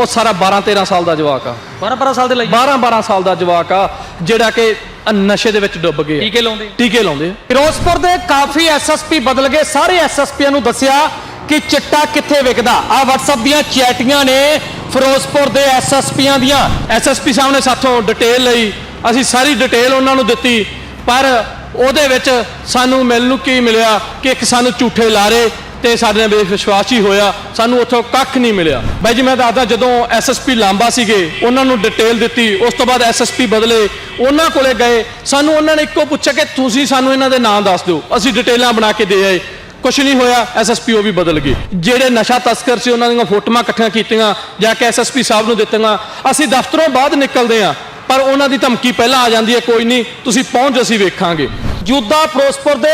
ਉਹ ਸਾਰਾ 12 13 ਸਾਲ ਦਾ ਜਵਾਕ ਆ। 12 12 ਸਾਲ ਦੇ ਲਈ 12 12 ਸਾਲ ਦਾ ਜਵਾਕ ਆ ਜਿਹੜਾ ਕਿ ਨਸ਼ੇ ਦੇ ਵਿੱਚ ਡੁੱਬ ਗਏ। ਟੀਕੇ ਲਾਉਂਦੇ। ਟੀਕੇ ਲਾਉਂਦੇ। ਫਿਰੋਜ਼ਪੁਰ ਦੇ ਕਾਫੀ ਐਸਐਸਪੀ ਬਦਲ ਗਏ। ਸਾਰੇ ਐਸਐਸਪੀਆਂ ਨੂੰ ਦੱਸਿਆ ਕਿ ਚਿੱਟਾ ਕਿੱਥੇ ਵਿਕਦਾ? ਆ WhatsApp ਦੀਆਂ ਚੈਟੀਆਂ ਨੇ ਫਿਰੋਜ਼ਪੁਰ ਦੇ ਐਸਐਸਪੀਆਂ ਦੀਆਂ। ਐਸਐਸਪੀ ਸਾਹਿਬ ਨੇ ਸਾਥੋਂ ਡਿਟੇਲ ਲਈ। ਅਸੀਂ ਸਾਰੀ ਡਿਟੇਲ ਉਹਨਾਂ ਨੂੰ ਦਿੱਤੀ। ਪਰ ਉਹਦੇ ਵਿੱਚ ਸਾਨੂੰ ਮਿਲਣ ਨੂੰ ਕੀ ਮਿਲਿਆ ਕਿ ਇੱਕ ਸਾਨੂੰ ਝੂਠੇ ਲਾਰੇ ਤੇ ਸਾਡੇ ਨਾਲ ਵਿਸ਼ਵਾਸ ਹੀ ਹੋਇਆ, ਸਾਨੂੰ ਉੱਥੋਂ ਕੱਖ ਨਹੀਂ ਮਿਲਿਆ। ਬਾਈ ਜੀ, ਮੈਂ ਦੱਸਦਾ, ਜਦੋਂ ਐਸਐਸਪੀ ਲਾਂਬਾ ਸੀਗੇ, ਉਹਨਾਂ ਨੂੰ ਡਿਟੇਲ ਦਿੱਤੀ, ਉਸ ਤੋਂ ਬਾਅਦ ਐਸਐਸਪੀ ਬਦਲੇ, ਉਹਨਾਂ ਕੋਲੇ ਗਏ, ਸਾਨੂੰ ਉਹਨਾਂ ਨੇ ਇੱਕੋ ਪੁੱਛਿਆ ਕਿ ਤੁਸੀਂ ਸਾਨੂੰ ਇਹਨਾਂ ਦੇ ਨਾਂ ਦੱਸ ਦਿਓ, ਅਸੀਂ ਡਿਟੇਲਾਂ ਬਣਾ ਕੇ ਦੇ ਆਏ। ਕੁਛ ਨਹੀਂ ਹੋਇਆ ਐਸਐਸਪੀ ਉਹ ਵੀ ਬਦਲ ਗਏ। ਜਿਹੜੇ ਨਸ਼ਾ ਤਸਕਰ ਸੀ, ਉਹਨਾਂ ਦੀਆਂ ਫੋਟੋਆਂ ਇਕੱਠੀਆਂ ਕੀਤੀਆਂ, ਜਾ ਕੇ ਐਸਐਸਪੀ ਸਾਹਿਬ ਨੂੰ ਦਿੱਤੀਆਂ। ਅਸੀਂ ਦਫ਼ਤਰੋਂ ਬਾਅਦ ਨਿਕਲਦੇ ਹਾਂ, ਪਰ ਉਹਨਾਂ ਦੀ ਧਮਕੀ ਪਹਿਲਾਂ ਆ ਜਾਂਦੀ ਹੈ, ਕੋਈ ਨਹੀਂ, ਤੁਸੀਂ ਪਹੁੰਚ ਅਸੀਂ ਵੇਖਾਂਗੇ। ਜੁੱਦਾ ਫਿਰੋਜ਼ਪੁਰ ਦੇ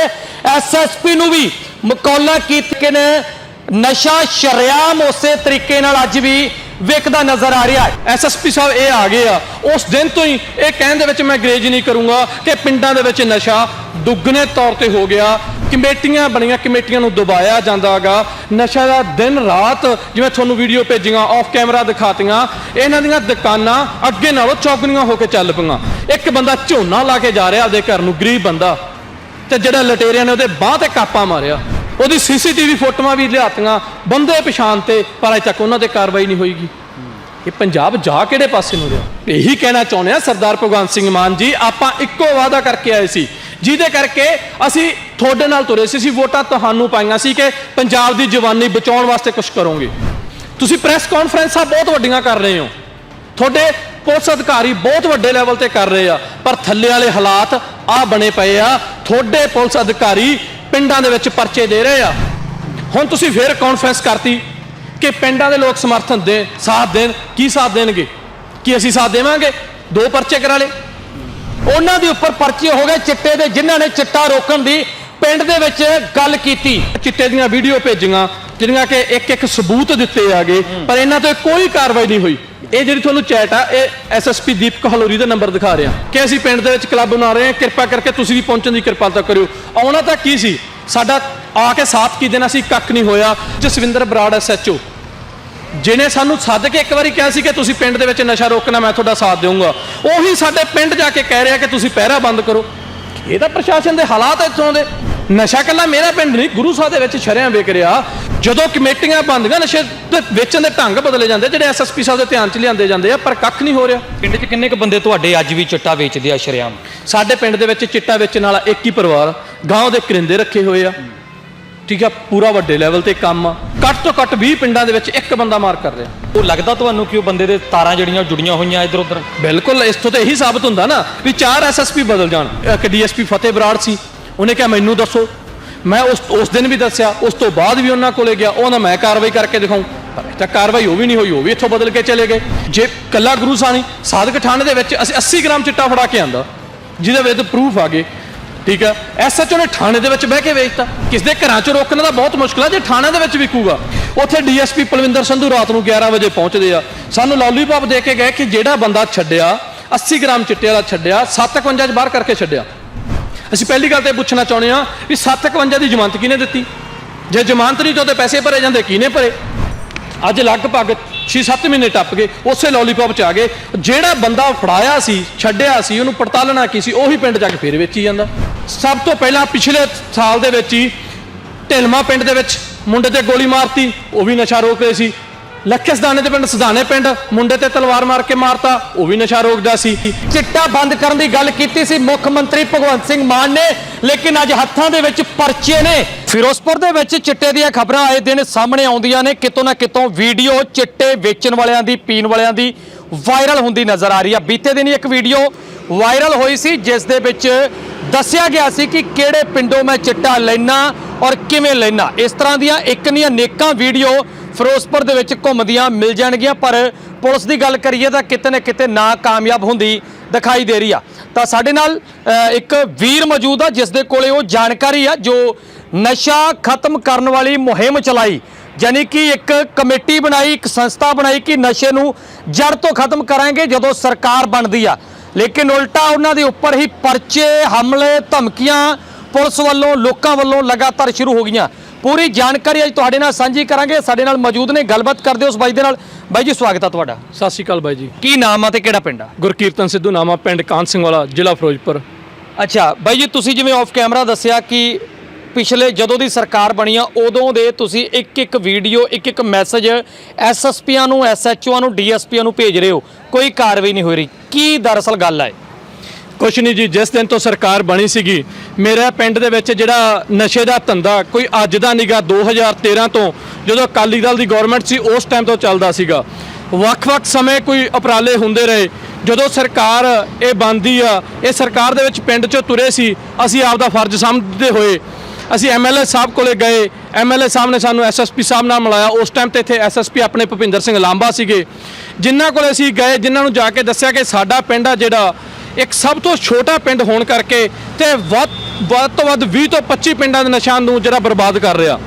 ਐਸਐਸਪੀ ਨੂੰ ਵੀ ਮਕੌਲਾ ਕੀਤੇ ਨੇ ਨਸ਼ਾ ਸ਼ਰਿਆਮ ਉਸੇ ਤਰੀਕੇ ਨਾਲ ਅੱਜ ਵੀ ਵੇਖਦਾ ਨਜ਼ਰ ਆ ਰਿਹਾ ਹੈ। ਐਸਐਸਪੀ ਸਾਹਿਬ, ਇਹ ਆ ਗਏ ਆ। ਉਸ ਦਿਨ ਤੋਂ ਹੀ ਇਹ ਕਹਿਣ ਦੇ ਵਿੱਚ ਮੈਂ ਗਰੇਜ ਨਹੀਂ ਕਰੂੰਗਾ ਕਿ ਪਿੰਡਾਂ ਦੇ ਵਿੱਚ ਨਸ਼ਾ ਦੁੱਗਣੇ ਤੌਰ ਤੇ ਹੋ ਗਿਆ। ਕਮੇਟੀਆਂ ਬਣੀਆਂ, ਕਮੇਟੀਆਂ ਨੂੰ ਦਬਾਇਆ ਜਾਂਦਾਗਾ। ਨਸ਼ਾ ਦਾ ਦਿਨ ਰਾਤ ਜਿਵੇਂ ਤੁਹਾਨੂੰ ਵੀਡੀਓ ਭੇਜੀਆਂ ਆਫ ਕੈਮਰਾ ਦਿਖਾਤੀਆਂ, ਇਹਨਾਂ ਦੀਆਂ ਦੁਕਾਨਾਂ ਅੱਗੇ ਨਾਲੋਂ ਚੌਗਣੀਆਂ ਹੋ ਕੇ ਚੱਲ ਪਈਆਂ। ਇੱਕ ਬੰਦਾ ਝੋਨਾ ਲਾ ਕੇ ਜਾ ਰਿਹਾ ਆਪਦੇ ਘਰ ਨੂੰ ਗਰੀਬ ਬੰਦਾ। ਤੇ ਜਿਹੜਾ ਲਟੇਰਿਆਂ ਨੇ ਉਹਦੇ ਬਾਹ ਤੇ ਕਾਪਾ ਮਾਰਿਆ। ਉਹਦੀ ਸੀਸੀਟੀਵੀ ਫੋਟੋਆਂ ਵੀ ਲਿਆਤੀਆਂ, ਬੰਦੇ ਪਛਾਣ ਤੇ, ਪਰ ਅਜੇ ਤੱਕ ਉਹਨਾਂ ਤੇ ਕਾਰਵਾਈ ਨਹੀਂ ਹੋਈਗੀ। ਇਹ ਪੰਜਾਬ ਜਾ ਕਿਹੜੇ ਪਾਸੇ ਨੂੰ ਰਿਹਾ? ਇਹੀ ਕਹਿਣਾ ਚਾਹੁੰਦੇ ਆ ਸਰਦਾਰ ਭਗਵੰਤ ਸਿੰਘ ਮਾਨ ਜੀ, ਆਪਾਂ ਇੱਕੋ ਵਾਅਦਾ ਕਰਕੇ ਆਏ ਸੀ। ਜਿਹਦੇ ਕਰਕੇ ਅਸੀਂ ਤੁਹਾਡੇ ਨਾਲ ਤੁਰੇ ਸੀ, ਅਸੀਂ ਵੋਟਾਂ ਤੁਹਾਨੂੰ ਪਾਈਆਂ ਸੀ ਕਿ ਪੰਜਾਬ ਦੀ ਜਵਾਨੀ ਬਚਾਉਣ ਵਾਸਤੇ ਕੁਝ ਕਰੋਗੇ। ਤੁਸੀਂ ਪ੍ਰੈਸ ਕਾਨਫਰੰਸਾਂ ਬਹੁਤ ਵੱਡੀਆਂ ਕਰ ਰਹੇ ਹੋ। ਤੁਹਾਡੇ ਪੁਲਿਸ ਅਧਿਕਾਰੀ ਬਹੁਤ ਵੱਡੇ ਲੈਵਲ ਤੇ ਕਰ ਰਹੇ ਆ, ਪਰ ਥੱਲੇ ਵਾਲੇ ਹਾਲਾਤ ਆ ਬਣੇ ਪਏ ਆ। ਤੁਹਾਡੇ ਪੁਲਿਸ ਅਧਿਕਾਰੀ ਪਿੰਡਾਂ ਦੇ ਵਿੱਚ ਪਰਚੇ ਦੇ ਰਹੇ ਆ। ਹੁਣ ਤੁਸੀਂ ਫੇਰ ਕਾਨਫਰੰਸ ਕਰਤੀ ਕਿ ਪਿੰਡਾਂ ਦੇ ਲੋਕ ਸਮਰਥਨ ਦੇ ਸਾਥ ਦੇਣ, ਕੀ ਸਾਥ ਦੇਣਗੇ? ਕੀ ਅਸੀਂ ਸਾਥ ਦੇਵਾਂਗੇ? ਦੋ ਪਰਚੇ ਕਰਾ ਲਏ। ਉਹਨਾਂ ਦੇ ਉੱਪਰ ਪਰਚੇ ਹੋ ਗਏ ਚਿੱਟੇ ਦੇ, ਜਿਨ੍ਹਾਂ ਨੇ ਚਿੱਟਾ ਰੋਕਣ ਦੀ ਪਿੰਡ ਦੇ ਵਿੱਚ ਗੱਲ ਕੀਤੀ। ਚਿੱਟੇ ਦੀਆਂ ਵੀਡੀਓ ਭੇਜੀਆਂ, ਜਿਹੜੀਆਂ ਕਿ ਇੱਕ ਇੱਕ ਸਬੂਤ ਦਿੱਤੇ ਆਗੇ ਪਰ ਇਹਨਾਂ ਤੇ ਕੋਈ ਕਾਰਵਾਈ ਨਹੀਂ ਹੋਈ। ਇਹ ਜਿਹੜੀ ਤੁਹਾਨੂੰ ਚੈਟ ਆ, ਇਹ ਐਸਐਸਪੀ ਦੀਪਕ ਹਲੋਰੀ ਦਾ ਨੰਬਰ ਦਿਖਾ ਰਿਹਾ। ਕਿ ਅਸੀਂ ਪਿੰਡ ਦੇ ਵਿੱਚ ਕਲੱਬ ਬਣਾ ਰਹੇ ਹਾਂ, ਕਿਰਪਾ ਕਰਕੇ ਤੁਸੀਂ ਵੀ ਪਹੁੰਚਣ ਦੀ ਕਿਰਪਾਲਤਾ ਕਰਿਓ। ਆਉਣਾ ਤਾਂ ਕੀ ਸੀ? ਸਾਡਾ ਆ ਕੇ ਸਾਥ ਕੀ ਦੇਣਾ ਸੀ? ਕੱਖ ਨਹੀਂ ਹੋਇਆ। ਜਸਵਿੰਦਰ ਬਰਾੜ ਐਸਐਚਓ ਜਿਹਨੇ ਸਾਨੂੰ ਸੱਦ ਕੇ ਇੱਕ ਵਾਰੀ ਕਿਹਾ ਸੀ ਕਿ ਤੁਸੀਂ ਪਿੰਡ ਦੇ ਵਿੱਚ ਨਸ਼ਾ ਰੋਕਣਾ, ਮੈਂ ਤੁਹਾਡਾ ਸਾਥ ਦੇਵਾਂਗਾ ਉਹੀ ਸਾਡੇ ਪਿੰਡ ਜਾ ਕੇ ਕਹਿ ਰਿਹਾ ਕਿ ਤੁਸੀਂ ਪਹਿਰਾ ਬੰਦ ਕਰੋ। ਇਹ ਤਾਂ ਪ੍ਰਸ਼ਾਸਨ ਦੇ ਹਾਲਾਤ ਇੱਥੋਂ ਦੇ। ਨਸ਼ਾ ਕੱਲਾ ਮੇਰਾ ਪਿੰਡ ਨਹੀਂ ਗੁਰੂ ਸਾਹਿਬ ਦੇ ਵਿੱਚ ਸ਼ਰਿਆਂ ਵੇਖ ਰਿਹਾ। ਜਦੋਂ ਕਮੇਟੀਆਂ ਬੰਦੀਆਂ ਨਸ਼ੇ ਦੇ ਵੇਚਣ ਦੇ ਢੰਗ ਬਦਲੇ ਜਾਂਦੇ ਜਿਹੜੇ ਐਸਐਸਪੀ ਸਾਹਿਬ ਦੇ ਧਿਆਨ 'ਚ ਲਿਆਂਦੇ ਜਾਂਦੇ ਆ ਪਰ ਕੱਖ ਨਹੀਂ ਹੋ ਰਿਹਾ। ਪਿੰਡ 'ਚ ਕਿੰਨੇ ਕੁ ਬੰਦੇ ਤੁਹਾਡੇ ਅੱਜ ਵੀ ਚਿੱਟਾ ਵੇਚਦੇ ਆ ਸ਼ਰਿਆਮ? ਸਾਡੇ ਪਿੰਡ ਦੇ ਵਿੱਚ ਚਿੱਟਾ ਵੇਚਣ ਵਾਲਾ ਇੱਕ ਹੀ ਪਰਿਵਾਰ ਗਾਂਵ ਦੇ ਕਰਿੰਦੇ ਰੱਖੇ ਹੋਏ ਆ। ਠੀਕ ਆ ਪੂਰਾ ਵੱਡੇ ਲੈਵਲ ਤੇ ਕੰਮ ਆ। ਘੱਟ ਤੋਂ ਘੱਟ 20 ਪਿੰਡਾਂ ਦੇ ਵਿੱਚ ਇੱਕ ਬੰਦਾ ਮਾਰ ਕਰ ਰਿਹਾ। ਉਹ ਲੱਗਦਾ ਤੁਹਾਨੂੰ ਕਿ ਉਹ ਬੰਦੇ ਦੇ ਤਾਰਾਂ ਜਿਹੜੀਆਂ ਜੁੜੀਆਂ ਹੋਈਆਂ ਇੱਧਰ ਉੱਧਰ? ਬਿਲਕੁਲ ਇਸ ਤੋਂ ਤਾਂ ਇਹੀ ਸਾਬਤ ਹੁੰਦਾ ਨਾ ਵੀ ਚਾਰ ਐਸਐਸਪੀ ਬਦਲ ਜਾਣ। ਇੱਕ ਡੀਐਸਪੀ ਫਤਿਹ ਬਰਾੜ ਸੀ ਉਹਨੇ ਕਿਹਾ, ਮੈਨੂੰ ਦੱਸੋ। ਮੈਂ ਉਸ ਉਸ ਦਿਨ ਵੀ ਦੱਸਿਆ, ਉਸ ਤੋਂ ਬਾਅਦ ਵੀ ਉਹਨਾਂ ਕੋਲੇ ਗਿਆ ਉਹਨਾਂ ਮੈਂ ਕਾਰਵਾਈ ਕਰਕੇ ਦਿਖਾਉਂ। ਤਾਂ ਕਾਰਵਾਈ ਉਹ ਵੀ ਨਹੀਂ ਹੋਈ, ਉਹ ਵੀ ਇੱਥੋਂ ਬਦਲ ਕੇ ਚਲੇ ਗਏ। ਜੇ ਕੱਲਾ ਗੁਰੂ ਸਾਨੀ ਸਾਧਕ ਥਾਣੇ ਦੇ ਵਿੱਚ ਅਸੀਂ 80 ਗ੍ਰਾਮ ਚਿੱਟਾ ਫੜਾ ਕੇ ਆਂਦਾ, ਜਿਹਦੇ ਵਿੱਚ ਪ੍ਰੂਫ ਆ ਗਏ, ਠੀਕ ਆ? ਐਸਐਚਓ ਨੇ ਥਾਣੇ ਦੇ ਵਿੱਚ ਬਹਿ ਕੇ ਵੇਚਤਾ। ਕਿਸ ਦੇ ਘਰਾਂ 'ਚ ਰੋਕਣਾ ਤਾਂ ਬਹੁਤ ਮੁਸ਼ਕਲ ਆ, ਜੇ ਥਾਣੇ ਦੇ ਵਿੱਚ ਵਿਕੂਗਾ। ਉੱਥੇ ਡੀਐਸਪੀ ਪਲਵਿੰਦਰ ਸੰਧੂ ਰਾਤ ਨੂੰ 11 ਵਜੇ ਪਹੁੰਚਦੇ ਆ। ਸਾਨੂੰ ਲੋਲੀਪੌਪ ਦੇ ਕੇ ਗਏ ਕਿ ਜਿਹੜਾ ਬੰਦਾ ਛੱਡਿਆ 80 ਗ੍ਰਾਮ ਚਿੱਟੇ ਵਾਲਾ ਛੱਡਿਆ 751 ਚ ਬਾਹਰ ਕਰਕੇ ਛੱਡਿਆ। ਅਸੀਂ ਪਹਿਲੀ ਗੱਲ ਤੇ ਪੁੱਛਣਾ ਚਾਹੁੰਦੇ ਆ ਵੀ 751 ਦੀ ਜ਼ਮਾਨਤ ਕਿਹਨੇ ਦਿੱਤੀ? ਜੇ ਜ਼ਮਾਨਤ ਨਹੀਂ ਤਾਂ ਉਹਦੇ ਪੈਸੇ ਭਰੇ ਜਾਂਦੇ, ਕਿਹਨੇ ਭਰੇ? ਅੱਜ ਲਗਭਗ 6-7 ਮਹੀਨੇ ਟੱਪ ਗਏ, ਉਸੇ ਲੋਲੀਪੌਪ ਚ ਆ ਗਏ। ਜਿਹੜਾ ਬੰਦਾ ਫੜਾਇਆ ਸੀ, ਛੱਡਿਆ ਸੀ, ਉਹਨੂੰ ਪੜਤਾਲਣਾ ਕੀ ਸੀ, ਉਹੀ ਪਿੰਡ ਜਾ ਕੇ ਫੇਰ ਵੇਚੀ ਜਾਂਦਾ। ਸਭ ਤੋਂ ਪਹਿਲਾਂ ਪਿਛਲੇ ਸਾਲ ਦੇ ਵਿੱਚ ਹੀ ਢਿਲਮਾ ਪਿੰਡ ਦੇ ਵਿੱਚ ਮੁੰਡੇ ਤੇ ਗੋਲੀ ਮਾਰਤੀ, ਉਹ ਵੀ ਨਸ਼ਾ ਰੋਕ ਰਹੇ ਸੀ। ਲੱਖੇ ਸਦਾਨੇ ਦੇ ਪਿੰਡ, ਸਦਾਨੇ ਪਿੰਡ, ਮੁੰਡੇ ਤੇ ਤਲਵਾਰ ਮਾਰ ਕੇ ਮਾਰਤਾ, ਉਹ ਵੀ ਨਸ਼ਾ ਰੋਕਦਾ ਸੀ। ਚਿੱਟਾ ਬੰਦ ਕਰਨ ਦੀ ਗੱਲ ਕੀਤੀ ਸੀ ਮੁੱਖ ਮੰਤਰੀ ਭਗਵੰਤ ਸਿੰਘ ਮਾਨ ਨੇ, ਲੇਕਿਨ ਅੱਜ ਹੱਥਾਂ ਦੇ ਵਿੱਚ ਪਰਚੇ ਨੇ। ਫਿਰੋਜ਼ਪੁਰ ਦੇ ਵਿੱਚ ਚਿੱਟੇ ਦੀਆਂ ਖਬਰਾਂ ਆਏ ਦਿਨ ਸਾਹਮਣੇ ਆਉਂਦੀਆਂ ਨੇ, ਕਿਤੋਂ ਨਾ ਕਿਤੋਂ ਵੀਡੀਓ ਚਿੱਟੇ ਵੇਚਣ ਵਾਲਿਆਂ ਦੀ, ਪੀਣ ਵਾਲਿਆਂ ਦੀ ਵਾਇਰਲ ਹੁੰਦੀ ਨਜ਼ਰ ਆ ਰਹੀ ਆ। ਬੀਤੇ ਦਿਨ ਹੀ ਇੱਕ ਵੀਡੀਓ ਵਾਇਰਲ ਹੋਈ ਸੀ, ਜਿਸ ਦੇ ਵਿੱਚ ਦੱਸਿਆ ਗਿਆ ਸੀ ਕਿ ਕਿਹੜੇ ਪਿੰਡੋਂ ਮੈਂ ਚਿੱਟਾ ਲੈਣਾ ਔਰ ਕਿਵੇਂ ਲੈਣਾ ਇਸ ਤਰ੍ਹਾਂ ਦੀਆਂ ਇੱਕ ਨਹੀਂ ਅਨੇਕਾਂ ਵੀਡੀਓ ਫਿਰੋਜ਼ਪੁਰ ਦੇ ਵਿੱਚ ਘੁੰਮਦੀਆਂ ਮਿਲ ਜਾਣਗੀਆਂ, ਪਰ ਪੁਲਿਸ ਦੀ ਗੱਲ ਕਰੀਏ ਤਾਂ ਕਿਤੇ ਨਾ ਕਿਤੇ ਨਾ ਕਾਮਯਾਬ ਹੁੰਦੀ ਦਿਖਾਈ ਦੇ ਰਹੀ ਆ। ਤਾਂ ਸਾਡੇ ਨਾਲ ਇੱਕ ਵੀਰ ਮੌਜੂਦ ਆ ਜਿਸ ਦੇ ਕੋਲੇ ਉਹ ਜਾਣਕਾਰੀ ਆ, ਜੋ ਨਸ਼ਾ ਖਤਮ ਕਰਨ ਵਾਲੀ ਮੁਹਿੰਮ ਚਲਾਈ। ਯਾਨੀ ਕਿ ਇੱਕ ਕਮੇਟੀ ਬਣਾਈ, ਇੱਕ ਸੰਸਥਾ ਬਣਾਈ ਕਿ ਨਸ਼ੇ ਨੂੰ ਜੜ ਤੋਂ ਖਤਮ ਕਰਾਂਗੇ ਜਦੋਂ ਸਰਕਾਰ ਬਣਦੀ ਆ। ਲੇਕਿਨ ਉਲਟਾ ਉਹਨਾਂ ਦੇ ਉੱਪਰ ਹੀ ਪਰਚੇ, ਹਮਲੇ, ਧਮਕੀਆਂ ਪੁਲਿਸ ਵੱਲੋਂ, ਲੋਕਾਂ ਵੱਲੋਂ ਲਗਾਤਾਰ ਸ਼ੁਰੂ ਹੋ ਗਈਆਂ। ਪੂਰੀ ਜਾਣਕਾਰੀ ਅੱਜ ਤੁਹਾਡੇ ਨਾਲ ਸਾਂਝੀ ਕਰਾਂਗੇ। ਸਾਡੇ ਨਾਲ ਮੌਜੂਦ ਨੇ। ਗੱਲਬਾਤ ਕਰਦੇ ਉਸ ਬਾਈ ਦੇ ਨਾਲ। ਬਾਈ ਜੀ ਸਵਾਗਤ ਆ ਤੁਹਾਡਾ। ਸਤਿ ਸ਼੍ਰੀ ਅਕਾਲ ਬਾਈ ਜੀ। ਕੀ ਨਾਮ ਆ ਤੇ ਕਿਹੜਾ ਪਿੰਡ ਆ? ਗੁਰਕੀਰਤਨ ਸਿੱਧੂ ਨਾਮਾ ਪਿੰਡ ਕਾਨ ਸਿੰਘ ਵਾਲਾ ਜ਼ਿਲ੍ਹਾ ਫਿਰੋਜ਼ਪੁਰ। ਅੱਛਾ ਬਾਈ ਜੀ ਤੁਸੀਂ ਜਿਵੇਂ ਆਫ ਕੈਮਰਾ ਦੱਸਿਆ ਕਿ ਪਿਛਲੇ ਜਦੋਂ ਦੀ ਸਰਕਾਰ ਬਣੀ ਆ ਉਦੋਂ ਦੇ ਤੁਸੀਂ ਇੱਕ ਇੱਕ ਵੀਡੀਓ ਇੱਕ ਇੱਕ ਮੈਸੇਜ ਐਸਐਸਪੀਆਂ ਨੂੰ ਐਸਐਚਓਆਂ ਨੂੰ ਡੀਐਸਪੀਆਂ ਨੂੰ ਭੇਜ ਰਹੇ ਹੋ। ਕੋਈ ਕਾਰਵਾਈ ਨਹੀਂ ਹੋ ਰਹੀ। ਕੀ ਦਰਅਸਲ ਗੱਲ ਹੈ ਕੁਛ ਨਹੀਂ ਜੀ, ਜਿਸ ਦਿਨ ਤੋਂ ਸਰਕਾਰ ਬਣੀ ਸੀਗੀ, ਮੇਰੇ ਪਿੰਡ ਦੇ ਵਿੱਚ ਜਿਹੜਾ ਨਸ਼ੇ ਦਾ ਧੰਦਾ ਕੋਈ ਅੱਜ ਦਾ ਨਿਗਾ 2013 ਤੋਂ ਜਦੋਂ ਅਕਾਲੀ ਦਲ ਦੀ ਗਵਰਨਮੈਂਟ ਸੀ, ਉਸ ਟਾਈਮ ਤੋਂ ਚੱਲਦਾ ਸੀਗਾ। ਵੱਖ-ਵੱਖ ਸਮੇਂ ਕੋਈ ਉਪਰਾਲੇ ਹੁੰਦੇ ਰਹੇ। ਜਦੋਂ ਸਰਕਾਰ ਇਹ ਬੰਦੀ ਆ, ਇਹ ਸਰਕਾਰ ਦੇ ਵਿੱਚ ਪਿੰਡ 'ਚੋਂ ਤੁਰੇ ਸੀ, ਅਸੀਂ ਆਪ ਦਾ ਫਰਜ਼ ਸਮਝਦੇ ਹੋਏ, ਅਸੀਂ ਐਮਐਲਏ ਸਾਹਿਬ ਕੋਲੇ ਗਏ। ਐਮਐਲਏ ਸਾਹਿਬ ਨੇ ਸਾਨੂੰ ਐਸਐਸਪੀ ਸਾਹਿਬ ਨਾਲ ਮਿਲਾਇਆ। ਉਸ ਟਾਈਮ ਤੇ ਇੱਥੇ ਐਸਐਸਪੀ ਆਪਣੇ ਭੁਪਿੰਦਰ ਸਿੰਘ ਲਾਂਬਾ ਸੀਗੇ। ਜਿਨ੍ਹਾਂ ਕੋਲੇ ਅਸੀਂ ਗਏ, ਜਿਨ੍ਹਾਂ ਨੂੰ ਜਾ ਕੇ ਦੱਸਿਆ ਕਿ ਸਾਡਾ ਪਿੰਡ ਆ ਜਿਹੜਾ ਇੱਕ ਸਭ ਤੋਂ ਛੋਟਾ ਪਿੰਡ ਹੋਣ ਕਰਕੇ ਤੇ ਵੱਧ ਵੱਧ ਤੋਂ ਵੱਧ 20 ਤੋਂ 25 ਪਿੰਡਾਂ ਦੇ ਨਸ਼ਾਨ ਨੂੰ ਜਿਹੜਾ ਬਰਬਾਦ ਕਰ ਰਿਹਾ।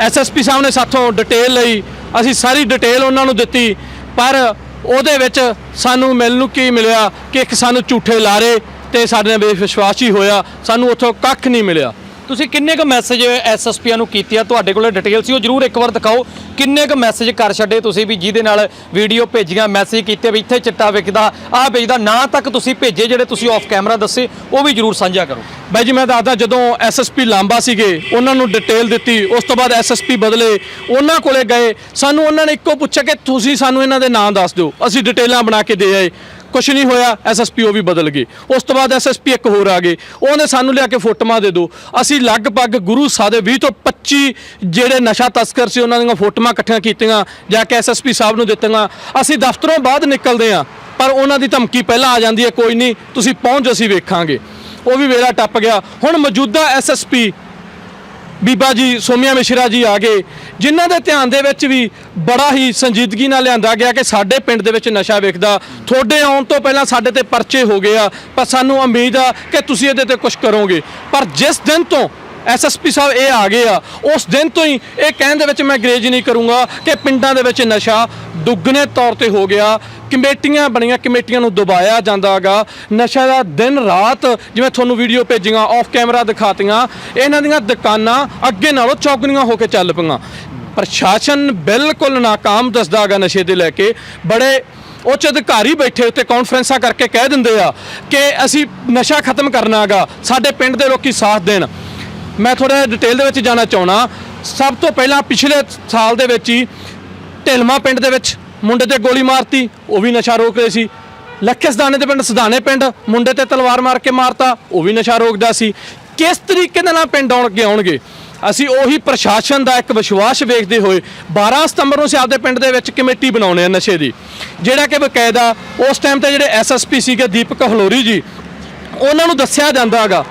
ਐਸਐਸਪੀ ਸਾਹਿਬ ਨੇ ਸਾਥੋਂ ਡਿਟੇਲ ਲਈ, ਅਸੀਂ ਸਾਰੀ ਡਿਟੇਲ ਉਹਨਾਂ ਨੂੰ ਦਿੱਤੀ, ਪਰ ਉਹਦੇ ਵਿੱਚ ਸਾਨੂੰ ਮਿਲਣ ਨੂੰ ਕੀ ਮਿਲਿਆ ਕਿ ਇੱਕ ਸਾਨੂੰ ਝੂਠੇ ਲਾਰੇ ਤੇ ਸਾਡੇ ਨਾਲ ਬੇਵਿਸ਼ਵਾਸ ਹੀ ਹੋਇਆ, ਸਾਨੂੰ ਉੱਥੋਂ ਕੱਖ ਨਹੀਂ ਮਿਲਿਆ। ਤੁਸੀਂ ਕਿੰਨੇ ਕੁ ਮੈਸੇਜ ਐਸਐਸਪੀਆਂ ਨੂੰ ਕੀਤੇ ਆ? ਤੁਹਾਡੇ ਕੋਲ ਡਿਟੇਲ ਸੀ, ਉਹ ਜਰੂਰ ਇੱਕ ਵਾਰ ਦਿਖਾਓ। ਕਿੰਨੇ ਕੁ ਮੈਸੇਜ ਕਰ ਛੱਡੇ ਤੁਸੀਂ ਵੀ ਜਿਹਦੇ ਨਾਲ ਵੀਡੀਓ ਭੇਜੀਆਂ ਮੈਸੇਜ ਕੀਤੇ ਵੀ ਇੱਥੇ ਚਿੱਟਾ ਵਿਕਦਾ, ਆਹ ਵੇਚਦਾ, ਨਾਂ ਤੱਕ ਤੁਸੀਂ ਭੇਜੇ ਜਿਹੜੇ ਤੁਸੀਂ ਆਫ ਕੈਮਰਾ ਦੱਸੇ, ਉਹ ਵੀ ਜਰੂਰ ਸਾਂਝਾ ਕਰੋ। ਬਾਈ ਜੀ, ਮੈਂ ਦੱਸਦਾ, ਜਦੋਂ ਐਸਐਸਪੀ ਲਾਂਬਾ ਸੀਗੇ, ਉਹਨਾਂ ਨੂੰ ਡਿਟੇਲ ਦਿੱਤੀ, ਉਸ ਤੋਂ ਬਾਅਦ ਐਸਐਸਪੀ ਬਦਲੇ, ਉਹਨਾਂ ਕੋਲੇ ਗਏ। ਸਾਨੂੰ ਉਹਨਾਂ ਨੇ ਇੱਕੋ ਪੁੱਛਿਆ ਕਿ ਤੁਸੀਂ ਸਾਨੂੰ ਇਹਨਾਂ ਦੇ ਨਾਮ ਦੱਸ ਦਿਓ। ਅਸੀਂ ਡਿਟੇਲਾਂ ਬਣਾ ਕੇ ਦੇ ਆਏ। ਕੁਛ ਨਹੀਂ ਹੋਇਆ ਐਸਐਸਪੀ ਉਹ ਵੀ ਬਦਲ ਗਏ। ਉਸ ਤੋਂ ਬਾਅਦ ਐਸਐਸਪੀ ਇੱਕ ਹੋਰ ਆ ਗਏ। ਉਹਨੇ ਸਾਨੂੰ ਲਿਆ ਕੇ ਫੋਟੋਆਂ ਦੇ ਦਿਓ। ਅਸੀਂ ਲਗਭਗ ਗੁਰੂ ਸਾਹਿਬ ਦੇ 20 ਤੋਂ 25 ਜਿਹੜੇ ਨਸ਼ਾ ਤਸਕਰ ਸੀ, ਉਹਨਾਂ ਦੀਆਂ ਫੋਟੋਆਂ ਇਕੱਠੀਆਂ ਕੀਤੀਆਂ, ਜਾ ਕੇ ਐਸਐਸਪੀ ਸਾਹਿਬ ਨੂੰ ਦਿੱਤੀਆਂ। ਅਸੀਂ ਦਫ਼ਤਰੋਂ ਬਾਅਦ ਨਿਕਲਦੇ ਹਾਂ, ਪਰ ਉਹਨਾਂ ਦੀ ਧਮਕੀ ਪਹਿਲਾਂ ਆ ਜਾਂਦੀ ਹੈ, ਕੋਈ ਨਹੀਂ, ਤੁਸੀਂ ਪਹੁੰਚ ਅਸੀਂ ਵੇਖਾਂਗੇ। ਉਹ ਵੀ ਵੇਲਾ ਟੱਪ ਗਿਆ। ਹੁਣ ਮੌਜੂਦਾ ਐਸਐਸਪੀ ਬੀਬਾ ਜੀ ਸੋਮਿਆ ਮਿਸ਼ਰਾ ਜੀ ਆ ਗਏ, ਜਿਨ੍ਹਾਂ ਦੇ ਧਿਆਨ ਦੇ ਵਿੱਚ ਵੀ ਬੜਾ ਹੀ ਸੰਜੀਦਗੀ ਨਾਲ ਲਿਆਂਦਾ ਗਿਆ ਕਿ ਸਾਡੇ ਪਿੰਡ ਦੇ ਵਿੱਚ ਨਸ਼ਾ ਵੇਖਦਾ। ਤੁਹਾਡੇ ਆਉਣ ਤੋਂ ਪਹਿਲਾਂ ਸਾਡੇ ਤੇ ਪਰਚੇ ਹੋ ਗਏ ਆ, ਪਰ ਸਾਨੂੰ ਉਮੀਦ ਆ ਕਿ ਤੁਸੀਂ ਇਹਦੇ ਤੇ ਕੁਝ ਕਰੋਗੇ। ਪਰ ਜਿਸ ਦਿਨ ਤੋਂ ਐਸਐਸਪੀ ਸਾਹਿਬ ਇਹ ਆ ਗਏ ਆ, ਉਸ ਦਿਨ ਤੋਂ ਹੀ ਇਹ ਕਹਿਣ ਦੇ ਵਿੱਚ ਮੈਂ ਗਰੇਜ ਨਹੀਂ ਕਰੂੰਗਾ ਕਿ ਪਿੰਡਾਂ ਦੇ ਵਿੱਚ ਨਸ਼ਾ ਦੁੱਗਣੇ ਤੌਰ ਤੇ ਹੋ ਗਿਆ। ਕਮੇਟੀਆਂ ਬਣੀਆਂ, ਕਮੇਟੀਆਂ ਨੂੰ ਦਬਾਇਆ ਜਾਂਦਾਗਾ। ਨਸ਼ਾ ਦਾ ਦਿਨ ਰਾਤ ਜਿਵੇਂ ਤੁਹਾਨੂੰ ਵੀਡੀਓ ਭੇਜੀਆਂ ਆਫ ਕੈਮਰਾ ਦਿਖਾਤੀਆਂ, ਇਹਨਾਂ ਦੀਆਂ ਦੁਕਾਨਾਂ ਅੱਗੇ ਨਾਲੋਂ ਚੌਗਣੀਆਂ ਹੋ ਕੇ ਚੱਲ ਪਈਆਂ। ਪ੍ਰਸ਼ਾਸਨ ਬਿਲਕੁਲ ਨਾਕਾਮ ਦੱਸਦਾਗਾ ਨਸ਼ੇ ਦੇ ਲੈ ਕੇ। ਬੜੇ ਉੱਚ ਅਧਿਕਾਰੀ ਬੈਠੇ ਉੱਤੇ ਕਾਨਫਰੰਸਾਂ ਕਰਕੇ ਕਹਿ ਦਿੰਦੇ ਆ ਕਿ ਅਸੀਂ ਨਸ਼ਾ ਖਤਮ ਕਰਨਾਗਾ, ਸਾਡੇ ਪਿੰਡ ਦੇ ਲੋਕੀ ਸਾਥ ਦੇਣ। ਮੈਂ ਥੋੜਾ ਡਿਟੇਲ ਦੇ ਵਿੱਚ ਜਾਣਾ ਚਾਹਣਾ ਸਭ ਤੋਂ ਪਹਿਲਾਂ ਪਿਛਲੇ ਸਾਲ ਦੇ ਵਿੱਚ ਹੀ ਢਿਲਮਾ ਪਿੰਡ ਦੇ ਵਿੱਚ ਮੁੰਡੇ ਤੇ ਗੋਲੀ ਮਾਰਤੀ, ਉਹ ਵੀ ਨਸ਼ਾ ਰੋਕ ਰਹੇ ਸੀ। ਲੱਖੇ ਸਦਾਨੇ ਦੇ ਪਿੰਡ, ਸਦਾਨੇ ਪਿੰਡ, ਮੁੰਡੇ ਤੇ ਤਲਵਾਰ ਮਾਰ ਕੇ ਮਾਰਤਾ, ਉਹ ਵੀ ਨਸ਼ਾ ਰੋਕਦਾ ਸੀ। ਕਿਸ ਤਰੀਕੇ ਦੇ ਨਾਲ ਪਿੰਡ ਆਉਣਗੇ ਆਉਣਗੇ? ਅਸੀਂ ਉਹੀ ਪ੍ਰਸ਼ਾਸਨ ਦਾ ਇੱਕ ਵਿਸ਼ਵਾਸ ਵੇਖਦੇ ਹੋਏ 12 ਸਤੰਬਰ ਨੂੰ ਅਸੀਂ ਆਪਦੇ ਪਿੰਡ ਦੇ ਵਿੱਚ ਕਮੇਟੀ ਬਣਾਉਣੇ ਆ ਨਸ਼ੇ ਦੀ। ਜਿਹੜਾ ਕਿ ਬਕਾਇਦਾ ਉਸ ਟਾਈਮ ਤੇ ਜਿਹੜੇ ਐਸਐਸਪੀ ਸੀਗੇ ਦੀਪਕ ਹਲੋਰੀ ਜੀ, ਉਹਨਾਂ ਨੂੰ ਦੱਸਿਆ ਜਾਂਦਾ ਹੈਗਾ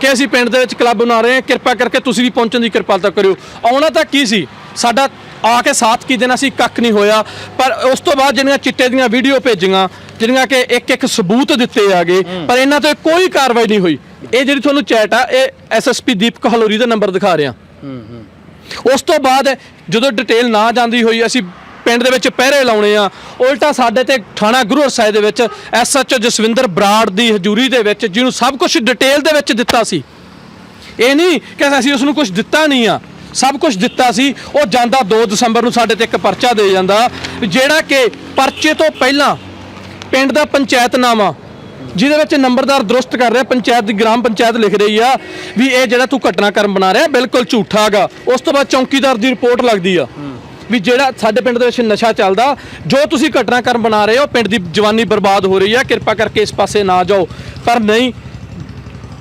ਕਿ ਅਸੀਂ ਪਿੰਡ ਦੇ ਵਿੱਚ ਕਲੱਬ ਬਣਾ ਰਹੇ ਹਾਂ। ਕਿਰਪਾ ਕਰਕੇ ਤੁਸੀਂ ਵੀ ਪਹੁੰਚਣ ਦੀ ਕਿਰਪਾਲਤਾ ਕਰਿਓ। ਆਉਣਾ ਤਾਂ ਕੀ ਸੀ? ਸਾਡਾ ਆ ਕੇ ਸਾਥ ਕੀ ਦੇਣਾ ਸੀ, ਕੱਖ ਨਹੀਂ ਹੋਇਆ। ਪਰ ਉਸ ਤੋਂ ਬਾਅਦ ਜਿਹੜੀਆਂ ਚਿੱਟੇ ਦੀਆਂ ਵੀਡੀਓ ਭੇਜੀਆਂ, ਜਿਹੜੀਆਂ ਕਿ ਇੱਕ ਇੱਕ ਸਬੂਤ ਦਿੱਤੇ ਆਗੇ ਪਰ ਇਹਨਾਂ ਤੇ ਕੋਈ ਕਾਰਵਾਈ ਨਹੀਂ ਹੋਈ। ਇਹ ਜਿਹੜੀ ਤੁਹਾਨੂੰ ਚੈਟ ਆ, ਇਹ ਐਸਐਸਪੀ ਦੀਪਕ ਹਲੋਰੀ ਦਾ ਨੰਬਰ ਦਿਖਾ ਰਿਹਾ। ਉਸ ਤੋਂ ਬਾਅਦ ਜਦੋਂ ਡਿਟੇਲ ਨਾ ਜਾਂਦੀ ਹੋਈ, ਅਸੀਂ ਪਿੰਡ ਦੇ ਵਿੱਚ ਪਹਿਰੇ ਲਾਉਣੇ ਆ। ਉਲਟਾ ਸਾਡੇ ਤੇ ਥਾਣਾ ਗੁਰੂ ਸਾਹਿਬ ਦੇ ਵਿੱਚ ਐਸਐਚਓ ਜਸਵਿੰਦਰ ਬਰਾੜ ਦੀ ਹਜ਼ੂਰੀ ਦੇ ਵਿੱਚ, ਜਿਹਨੂੰ ਸਭ ਕੁਝ ਡਿਟੇਲ ਦੇ ਵਿੱਚ ਦਿੱਤਾ ਸੀ। ਇਹ ਨਹੀਂ ਕਿ ਅਸੀਂ ਉਸ ਨੂੰ ਕੁਝ ਦਿੱਤਾ ਨਹੀਂ ਆ। ਸਭ ਕੁਝ ਦਿੱਤਾ ਸੀ, ਉਹ ਜਾਂਦਾ 2 ਦਸੰਬਰ ਨੂੰ ਸਾਡੇ ਤੇ ਇੱਕ ਪਰਚਾ ਦੇ ਜਾਂਦਾ, ਜਿਹੜਾ ਕਿ ਪਰਚੇ ਤੋਂ ਪਹਿਲਾਂ ਪਿੰਡ ਦਾ ਪੰਚਾਇਤਨਾਮਾ ਜਿਹਦੇ ਵਿੱਚ ਨੰਬਰਦਾਰ ਦਰੁਸਤ ਕਰ ਰਿਹਾ, ਪੰਚਾਇਤ ਦੀ ਗ੍ਰਾਮ ਪੰਚਾਇਤ ਲਿਖ ਰਹੀ ਆ ਵੀ ਇਹ ਜਿਹੜਾ ਤੂੰ ਘਟਨਾਕ੍ਰਮ ਬਣਾ ਰਿਹਾ, ਬਿਲਕੁਲ ਝੂਠਾ ਗਾ ਉਸ ਤੋਂ ਬਾਅਦ ਚੌਕੀਦਾਰ ਦੀ ਰਿਪੋਰਟ ਲੱਗਦੀ ਆ ਵੀ ਜਿਹੜਾ ਸਾਡੇ ਪਿੰਡ ਦੇ ਵਿੱਚ ਨਸ਼ਾ ਚੱਲਦਾ, ਜੋ ਤੁਸੀਂ ਘਟਨਾਕ੍ਰਮ ਬਣਾ ਰਹੇ ਹੋ, ਪਿੰਡ ਦੀ ਜਵਾਨੀ ਬਰਬਾਦ ਹੋ ਰਹੀ ਆ, ਕਿਰਪਾ ਕਰਕੇ ਇਸ ਪਾਸੇ ਨਾ ਜਾਓ। ਪਰ ਨਹੀਂ,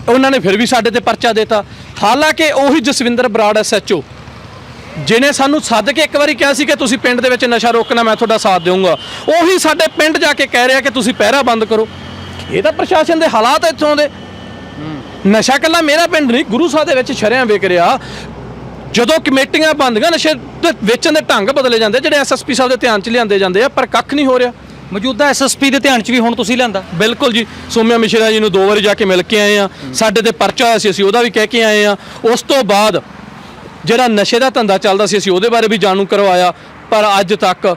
ਉਹਨਾਂ ਨੇ ਫਿਰ ਵੀ ਸਾਡੇ ਤੇ ਪਰਚਾ ਦਿੱਤਾ। ਹਾਲਾਂਕਿ ਉਹੀ ਜਸਵਿੰਦਰ ਬਰਾੜ ਐਸਐਚਓ ਜਿਨੇ ਸਾਨੂੰ ਸੱਦ ਕੇ ਇੱਕ ਵਾਰੀ ਕਿਹਾ ਸੀ ਕਿ ਤੁਸੀਂ ਪਿੰਡ ਦੇ ਵਿੱਚ ਨਸ਼ਾ ਰੋਕਣਾ, ਮੈਂ ਤੁਹਾਡਾ ਸਾਥ ਦੇਵਾਂਗਾ ਉਹੀ ਸਾਡੇ ਪਿੰਡ ਜਾ ਕੇ ਕਹਿ ਰਿਹਾ ਕਿ ਤੁਸੀਂ ਪਹਿਰਾ ਬੰਦ ਕਰੋ। ਇਹ ਤਾਂ ਪ੍ਰਸ਼ਾਸਨ ਦੇ ਹਾਲਾਤ ਇੱਥੋਂ ਦੇ। ਨਸ਼ਾ ਕੱਲਾ ਮੇਰਾ ਪਿੰਡ ਨਹੀਂ, ਗੁਰੂ ਸਾਹਿਬ ਦੇ ਵਿੱਚ ਸ਼ਰਿਆਂ ਵੇਚ ਰਿਹਾ। ਜਦੋਂ ਕਮੇਟੀਆਂ ਬੰਦ ਗਈਆਂ, ਨਸ਼ੇ ਦੇ ਵੇਚਣ ਦੇ ਢੰਗ ਬਦਲੇ ਜਾਂਦੇ, ਜਿਹੜੇ ਐਸਐਸਪੀ ਸਾਹਿਬ ਦੇ ਧਿਆਨ ਚ ਲਿਆਂਦੇ ਜਾਂਦੇ ਆ, ਪਰ ਕੱਖ ਨਹੀਂ ਹੋ ਰਿਹਾ। ਮੌਜੂਦਾ ਐਸਐਸਪੀ ਦੇ ਧਿਆਨ 'ਚ ਵੀ ਹੁਣ ਤੁਸੀਂ ਲਿਆਂਦਾ? ਬਿਲਕੁਲ ਜੀ। ਸੋਮਿਆ ਮਿਸ਼ਰਾ ਜੀ ਨੂੰ ਦੋ ਵਾਰੀ ਜਾ ਕੇ ਮਿਲ ਕੇ ਆਏ ਆ। ਸਾਡੇ ਤੇ ਪਰਚਾ ਹੋਇਆ ਸੀ ਅਸੀਂ ਉਹਦਾ ਵੀ ਕਹਿ ਕੇ ਆਏ ਆ। ਉਸ ਤੋਂ ਬਾਅਦ ਜਿਹੜਾ ਨਸ਼ੇ ਦਾ ਧੰਦਾ ਚੱਲਦਾ ਸੀ ਅਸੀਂ ਉਹਦੇ ਬਾਰੇ ਵੀ ਜਾਣੂ ਕਰਵਾਇਆ। ਪਰ ਅੱਜ ਤੱਕ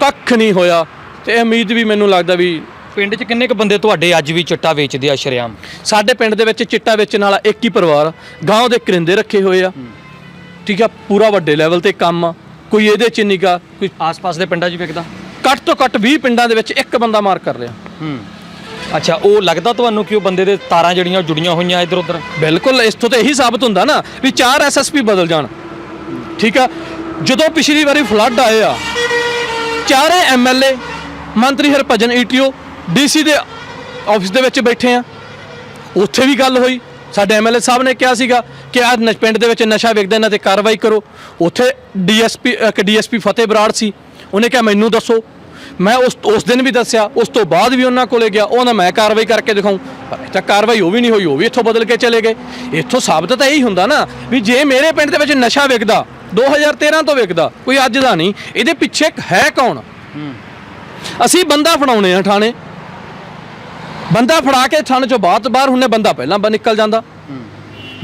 ਕੱਖ ਨਹੀਂ ਹੋਇਆ। ਤੇ ਉਮੀਦ ਵੀ ਮੈਨੂੰ ਲੱਗਦਾ ਵੀ ਪਿੰਡ 'ਚ ਕਿੰਨੇ ਕੁ ਬੰਦੇ ਤੁਹਾਡੇ ਅੱਜ ਵੀ ਚਿੱਟਾ ਵੇਚਦੇ ਆ ਸ਼ਰੇਆਮ? ਸਾਡੇ ਪਿੰਡ ਦੇ ਵਿੱਚ ਚਿੱਟਾ ਵੇਚਣ ਵਾਲਾ ਇੱਕ ਹੀ ਪਰਿਵਾਰ ਗਾਂव ਦੇ ਕਰਿੰਦੇ ਰੱਖੇ ਹੋਏ ਆ। ਠੀਕ ਆ ਪੂਰਾ ਵੱਡੇ ਲੈਵਲ ਤੇ ਕੰਮ ਆ। ਕੋਈ ਇਹਦੇ ਚ ਨਿਕਾ ਕੋਈ ਆਸ-ਪਾਸ ਦੇ ਪਿੰਡਾਂ 'ਚ ਵਿਕਦਾ? ਘੱਟ ਤੋਂ ਘੱਟ 20 ਪਿੰਡਾਂ ਦੇ ਵਿੱਚ ਇੱਕ ਬੰਦਾ ਮਾਰ ਕਰ ਰਿਹਾ। ਹੂੰ। ਅੱਛਾ ਉਹ ਲੱਗਦਾ ਤੁਹਾਨੂੰ ਕਿ ਉਹ ਬੰਦੇ ਦੇ ਤਾਰਾਂ ਜਿਹੜੀਆਂ ਜੁੜੀਆਂ ਹੋਈਆਂ ਇੱਧਰ ਉੱਧਰ? ਬਿਲਕੁਲ ਇਸ ਤੋਂ ਤਾਂ ਇਹੀ ਸਾਬਤ ਹੁੰਦਾ ਨਾ ਵੀ ਚਾਰ ਐਸਐਸਪੀ ਬਦਲ ਜਾਣ। ਠੀਕ ਆ? ਜਦੋਂ ਪਿਛਲੀ ਵਾਰੀ ਫਲੱਡ ਆਏ ਆ ਚਾਰੇ ਐਮਐਲਏ ਮੰਤਰੀ ਹਰਭਜਨ ਈਟੀਓ ਡੀਸੀ ਦੇ ਆਫਿਸ ਦੇ ਵਿੱਚ ਬੈਠੇ ਆ। ਉੱਥੇ ਵੀ ਗੱਲ ਹੋਈ। ਸਾਡੇ ਐਮਐਲਏ ਸਾਹਿਬ ਨੇ ਕਿਹਾ ਸੀਗਾ ਕਿ ਆ ਪਿੰਡ ਦੇ ਵਿੱਚ ਨਸ਼ਾ ਵਿਕਦਾ ਇਹਨਾਂ ਤੇ ਕਾਰਵਾਈ ਕਰੋ। ਉੱਥੇ ਡੀਐਸਪੀ ਇੱਕ ਡੀਐਸਪੀ ਫਤਿਹ ਬਰਾੜ ਸੀ। ਉਹਨੇ ਕਿਹਾ, ਮੈਨੂੰ ਦੱਸੋ। ਮੈਂ ਉਸ ਉਸ ਦਿਨ ਵੀ ਦੱਸਿਆ, ਉਸ ਤੋਂ ਬਾਅਦ ਵੀ ਉਹਨਾਂ ਕੋਲੇ ਗਿਆ। ਉਹਨਾਂ ਮੈਂ ਕਾਰਵਾਈ ਕਰਕੇ ਦਿਖਾਉਂ। ਪਰ ਇੱਥੇ ਕਾਰਵਾਈ ਉਹ ਵੀ ਨਹੀਂ ਹੋਈ, ਉਹ ਵੀ ਇੱਥੋਂ ਬਦਲ ਕੇ ਚਲੇ ਗਏ। ਇੱਥੋਂ ਸਾਬਤ ਤਾਂ ਇਹੀ ਹੁੰਦਾ ਨਾ ਵੀ ਜੇ ਮੇਰੇ ਪਿੰਡ ਦੇ ਵਿੱਚ ਨਸ਼ਾ ਵਿਕਦਾ 2013 ਤੋਂ ਵਿਕਦਾ, ਕੋਈ ਅੱਜ ਦਾ ਨਹੀਂ, ਇਹਦੇ ਪਿੱਛੇ ਹੈ ਕੌਣ? ਅਸੀਂ ਬੰਦਾ ਫੜਾਉਣੇ ਆ ਥਾਣੇ। ਬੰਦਾ ਫੜਾ ਕੇ ਥਾਣੇ ਚੋਂ ਬਾਅਦ, ਬਾਹਰ ਹੁੰਨੇ ਬੰਦਾ ਪਹਿਲਾਂ ਬਾ, ਨਿਕਲ ਜਾਂਦਾ।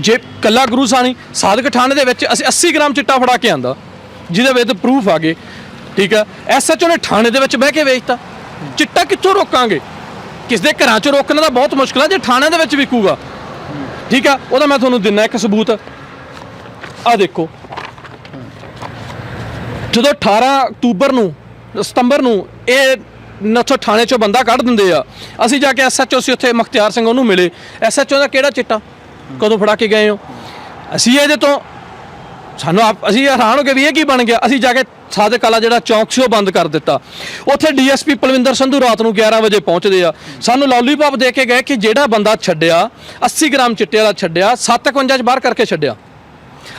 ਜੇ ਕੱਲਾ ਗੁਰੂ ਸਾਣੀ ਸਾਧਕ ਥਾਣੇ ਦੇ ਵਿੱਚ ਅਸੀਂ 80 ਗ੍ਰਾਮ ਚਿੱਟਾ ਫੜਾ ਕੇ ਆਂਦਾ, ਜਿਹਦੇ ਵਿੱਚ ਪ੍ਰੂਫ ਆ ਗਏ। ਠੀਕ ਆ ਐਸਐਚਓ ਨੇ ਥਾਣੇ ਦੇ ਵਿੱਚ ਬਹਿ ਕੇ ਵੇਚਤਾ। ਚਿੱਟਾ ਕਿੱਥੋਂ ਰੋਕਾਂਗੇ? ਕਿਸ ਦੇ ਘਰਾਂ 'ਚ ਰੋਕਣਾ ਤਾਂ ਬਹੁਤ ਮੁਸ਼ਕਲ ਆ, ਜੇ ਥਾਣੇ ਦੇ ਵਿੱਚ ਵਿਕੂਗਾ। ਠੀਕ ਆ ਉਹਦਾ ਮੈਂ ਤੁਹਾਨੂੰ ਦਿੰਨਾ ਇੱਕ ਸਬੂਤ। ਆ ਦੇਖੋ। ਜਦੋਂ 18 ਅਕਤੂਬਰ ਨੂੰ, ਸਤੰਬਰ ਨੂੰ ਇਹ ਨੱਥੋ ਥਾਣੇ ਚੋਂ ਬੰਦਾ ਕੱਢ ਦਿੰਦੇ ਆ, ਅਸੀਂ ਜਾ ਕੇ ਐਸਐਚਓ ਸੀ ਉੱਥੇ ਮਖਤਿਆਰ ਸਿੰਘ ਉਹਨੂੰ ਮਿਲੇ। ਐਸਐਚਓ ਦਾ ਕਿਹੜਾ ਚਿੱਟਾ? ਕਦੋਂ ਫੜਾ ਕੇ ਗਏ ਹੋ? ਅਸੀਂ ਇਹਦੇ ਤੋਂ ਸਾਨੂੰ ਆਪ ਅਸੀਂ ਹੈਰਾਨ ਹੋ ਗਏ ਵੀ ਇਹ ਕੀ ਬਣ ਗਿਆ। ਅਸੀਂ ਜਾ ਕੇ ਸਾਦਕ ਵਾਲਾ ਜਿਹੜਾ ਚੌਂਕ ਸੀ, ਉਹ ਬੰਦ ਕਰ ਦਿੱਤਾ। ਉੱਥੇ ਡੀਐਸਪੀ ਪਲਵਿੰਦਰ ਸੰਧੂ ਰਾਤ ਨੂੰ 11 ਵਜੇ ਪਹੁੰਚਦੇ ਆ। ਸਾਨੂੰ ਲੋਲੀਪੌਪ ਦੇ ਕੇ ਗਏ ਕਿ ਜਿਹੜਾ ਬੰਦਾ ਛੱਡਿਆ 80 ਗ੍ਰਾਮ ਚਿੱਟੇ ਵਾਲਾ ਛੱਡਿਆ 751 ਚ ਬਾਹਰ ਕਰਕੇ ਛੱਡਿਆ।